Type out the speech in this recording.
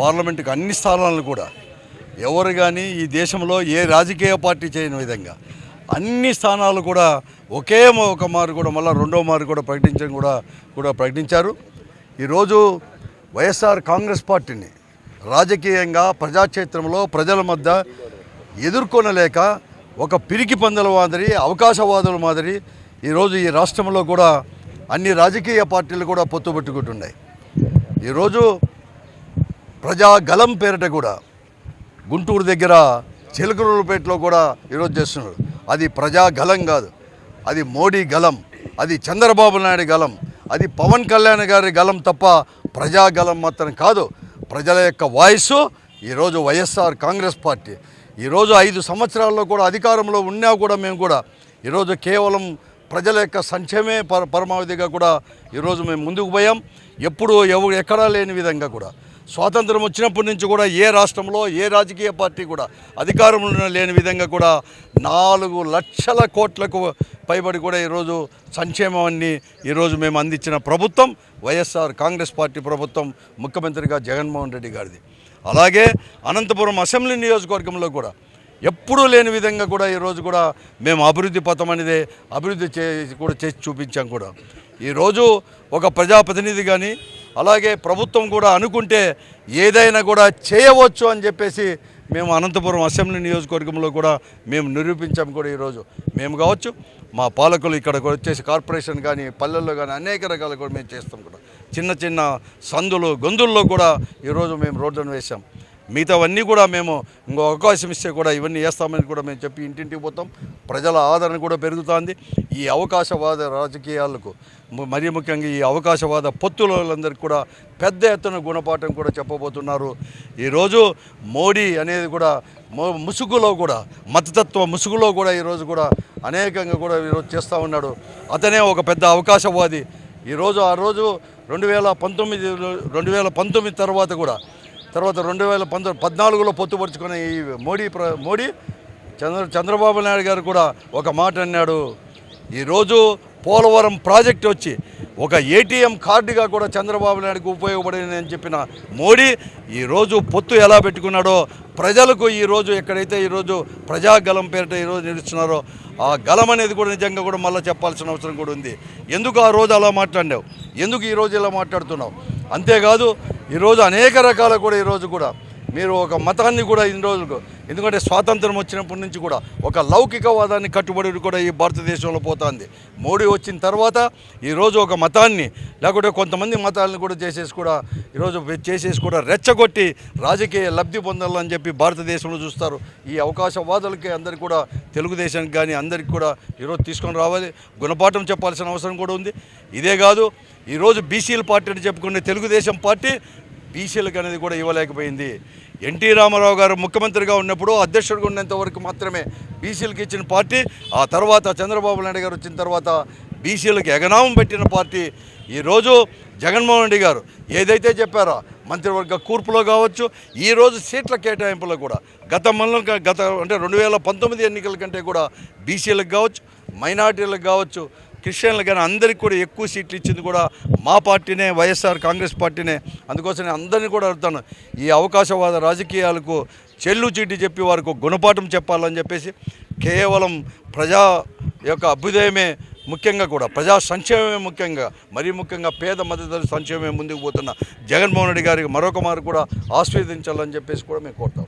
పార్లమెంటుకు అన్ని స్థానాలను కూడా ఎవరు కానీ ఈ దేశంలో ఏ రాజకీయ పార్టీ చేయని విధంగా అన్ని స్థానాలు కూడా ఒకే ఒక మారు కూడా మళ్ళీ రెండో మారు కూడా ప్రకటించడం కూడా కూడా ప్రకటించారు. ఈరోజు వైఎస్ఆర్ కాంగ్రెస్ పార్టీని రాజకీయంగా ప్రజాక్షేత్రంలో ప్రజల మధ్య ఎదుర్కొనలేక ఒక పిరికి పందల మాదిరి అవకాశవాదుల మాదిరి ఈరోజు ఈ రాష్ట్రంలో కూడా అన్ని రాజకీయ పార్టీలు కూడా పొత్తు పెట్టుకుంటున్నాయి. ఈరోజు ప్రజా గలం పేరిట కూడా గుంటూరు దగ్గర చిలకలూరుపేటలో కూడా ఈరోజు చేస్తున్నారు. అది ప్రజా గలం కాదు. అది మోడీ గలం. అది చంద్రబాబు నాయుడు గలం. అది పవన్ కళ్యాణ్ గారి గలం తప్ప ప్రజా గలం మాత్రం కాదు. ప్రజల యొక్క వాయిస్ ఈరోజు వైఎస్ఆర్ కాంగ్రెస్ పార్టీ. ఈరోజు ఐదు సంవత్సరాల్లో కూడా అధికారంలో ఉన్నా కూడా మేము కూడా ఈరోజు కేవలం ప్రజల యొక్క సంక్షేమే పర పరమావధిగా కూడా ఈరోజు మేము ముందుకు పోయాం. ఎప్పుడు ఎవరు ఎక్కడా లేని విధంగా కూడా స్వాతంత్రం వచ్చినప్పటి నుంచి కూడా ఏ రాష్ట్రంలో ఏ రాజకీయ పార్టీ కూడా అధికారంలో లేని విధంగా కూడా నాలుగు లక్షల కోట్లకు పైబడి కూడా ఈరోజు సంక్షేమాన్ని ఈరోజు మేము అందించిన ప్రభుత్వం వైఎస్ఆర్ కాంగ్రెస్ పార్టీ ప్రభుత్వం ముఖ్యమంత్రిగా జగన్మోహన్ రెడ్డి గారిది. అలాగే అనంతపురం అసెంబ్లీ నియోజకవర్గంలో కూడా ఎప్పుడూ లేని విధంగా కూడా ఈరోజు కూడా మేము అభివృద్ధి పథం అనేది అభివృద్ధి చే కూడా చేసి చూపించాం కూడా. ఈరోజు ఒక ప్రజాప్రతినిధి కానీ అలాగే ప్రభుత్వం కూడా అనుకుంటే ఏదైనా కూడా చేయవచ్చు అని చెప్పేసి మేము అనంతపురం అసెంబ్లీ నియోజకవర్గంలో కూడా మేము నిరూపించాము కూడా ఈరోజు. మేము కావచ్చు మా పాలకులు ఇక్కడ వచ్చేసి కార్పొరేషన్ కానీ పల్లెల్లో కానీ అనేక రకాలు కూడా మేము చేస్తాం కూడా. చిన్న చిన్న సందులు గొంతుల్లో కూడా ఈరోజు మేము రోడ్లను వేసాం మిగతావన్నీ కూడా మేము ఇంకో అవకాశం ఇస్తే కూడా ఇవన్నీ వేస్తామని కూడా మేము చెప్పి ఇంటింటికి పోతాం. ప్రజల ఆదరణ కూడా పెరుగుతుంది. ఈ అవకాశవాద రాజకీయాలకు మరీ ముఖ్యంగా ఈ అవకాశవాద పొత్తులందరికీ కూడా పెద్ద ఎత్తున గుణపాఠం కూడా చెప్పబోతున్నారు. ఈరోజు మోడీ అనేది కూడా ముసుగులో కూడా మతతత్వ ముసుగులో కూడా ఈరోజు కూడా అనేకంగా కూడా ఈరోజు చేస్తూ ఉన్నాడు. అతనే ఒక పెద్ద అవకాశవాది. ఈరోజు ఆ రోజు రెండు వేల పంతొమ్మిది రెండు వేల పంతొమ్మిది తర్వాత కూడా తర్వాత రెండు వేల పంతొమ్మిది పద్నాలుగులో పొత్తుపరుచుకున్న ఈ మోడీ ప్ర మోడీ చంద్ర చంద్రబాబు నాయుడు గారు కూడా ఒక మాట అన్నాడు. ఈరోజు పోలవరం ప్రాజెక్ట్ వచ్చి ఒక ఏటీఎం కార్డుగా కూడా చంద్రబాబు నాయుడుకు ఉపయోగపడింది అని చెప్పిన మోడీ ఈరోజు పొత్తు ఎలా పెట్టుకున్నాడో ప్రజలకు ఈరోజు ఎక్కడైతే ఈరోజు ప్రజాగలం పేరిట ఈరోజు నిలుస్తున్నారో ఆ గలం అనేది కూడా నిజంగా కూడా మళ్ళీ చెప్పాల్సిన అవసరం కూడా ఉంది. ఎందుకు ఆ రోజు అలా మాట్లాడినావు? ఎందుకు ఈరోజు ఇలా మాట్లాడుతున్నావు? అంతేకాదు ఈరోజు అనేక రకాల కూడా ఈరోజు కూడా మీరు ఒక మతాన్ని కూడా ఇన్ని రోజులకు ఎందుకంటే స్వాతంత్రం వచ్చినప్పటి నుంచి కూడా ఒక లౌకికవాదాన్ని కట్టుబడి కూడా ఈ భారతదేశంలో పోతుంది. మోడీ వచ్చిన తర్వాత ఈరోజు ఒక మతాన్ని లేకుంటే కొంతమంది మతాలను కూడా చేసేసి కూడా ఈరోజు చేసేసి కూడా రెచ్చగొట్టి రాజకీయ లబ్ధి పొందాలని చెప్పి భారతదేశంలో చూస్తారు. ఈ అవకాశవాదులకి అందరికీ కూడా తెలుగుదేశానికి కానీ అందరికీ కూడా ఈరోజు తీసుకొని రావాలి. గుణపాఠం చెప్పాల్సిన అవసరం కూడా ఉంది. ఇదే కాదు ఈరోజు బీసీల పార్టీ అని చెప్పుకునే తెలుగుదేశం పార్టీ బీసీలకు అనేది కూడా ఇవ్వలేకపోయింది. ఎన్టీ రామారావు గారు ముఖ్యమంత్రిగా ఉన్నప్పుడు అధ్యక్షుడిగా ఉన్నంత వరకు మాత్రమే బీసీలకు ఇచ్చిన పార్టీ ఆ తర్వాత చంద్రబాబు నాయుడు గారు వచ్చిన తర్వాత బీసీలకు ఎగనామం పెట్టిన పార్టీ. ఈరోజు జగన్మోహన్ రెడ్డి గారు ఏదైతే చెప్పారో మంత్రివర్గ కూర్పులో కావచ్చు ఈరోజు సీట్ల కేటాయింపులో కూడా గత గత అంటే రెండు వేల పంతొమ్మిది ఎన్నికల కంటే కూడా బీసీలకు కావచ్చు మైనార్టీలకు కావచ్చు క్రిస్టియన్లు కానీ అందరికీ కూడా ఎక్కువ సీట్లు ఇచ్చింది కూడా మా పార్టీనే వైఎస్ఆర్ కాంగ్రెస్ పార్టీనే. అందుకోసం నేను అందరినీ కూడా అడుగుతాను ఈ అవకాశవాద రాజకీయాలకు చెల్లు చీటి చెప్పి వారికి గుణపాఠం చెప్పాలని చెప్పేసి కేవలం ప్రజా యొక్క అభ్యుదయమే ముఖ్యంగా కూడా ప్రజా సంక్షేమమే ముఖ్యంగా మరీ ముఖ్యంగా పేద మద్దతు సంక్షేమమే ముందుకు పోతున్న జగన్మోహన్ రెడ్డి గారికి మరొక మారు కూడా ఆస్వాదించాలని చెప్పేసి కూడా మేము కోరుతాం